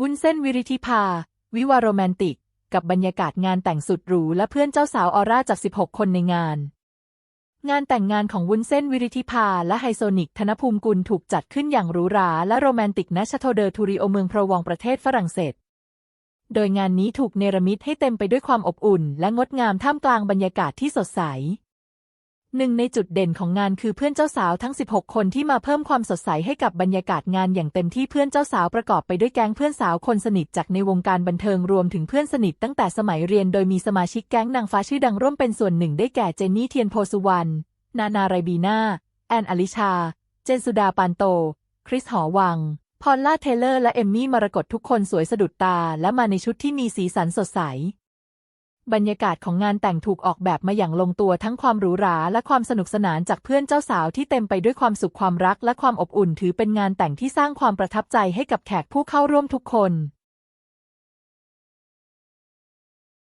วุ้นเส้นวิริธิภา วิวาโรแมนติก กับบรรยากาศงานแต่งสุดหรูและเพื่อนเจ้าสาวออร่าจาก 16 คนในงาน งานแต่งงานของวุ้นเส้นวิริธิภา และไฮโซนิกธนภูมิกุลถูกจัดขึ้นอย่างหรูหราและโรแมนติกณชาโตเดอร์ทูริโอเมืองพระวองประเทศฝรั่งเศส โดยงานนี้ถูกเนรมิตให้เต็มไปด้วยความอบอุ่น และงดงามท่ามกลางบรรยากาศที่สดใส หนึ่งในจุดเด่นของงานคือเพื่อนเจ้าสาวทั้ง 16 คนที่มาเพิ่มความสดใสให้กับบรรยากาศงานอย่างเต็มที่เพื่อนเจ้าสาวประกอบไปด้วยแก๊งเพื่อนสาวคนสนิทจากในวงการบันเทิงรวมถึงเพื่อนสนิทตั้งแต่สมัยเรียนโดยมีสมาชิกแก๊งนางฟ้าชื่อดังร่วมเป็นส่วนหนึ่งได้แก่เจนนี่เทียนโพสุวรรณ นานาไรบีนาแอนอลิชา เจนสุดาปานโต คริสหอวัง พอลล่าเทเลอร์ และเอมมี่มรกตทุกคนสวยสะดุดตาและมาในชุดที่มีสีสันสดใส บรรยากาศของงานแต่งถูกออกแบบมาอย่างลงตัวทั้งความหรูหราและความสนุกสนานจากเพื่อนเจ้าสาวที่เต็มไปด้วยความสุขความรักและความอบอุ่นถือเป็นงานแต่งที่สร้างความประทับใจให้กับแขกผู้เข้าร่วมทุกคน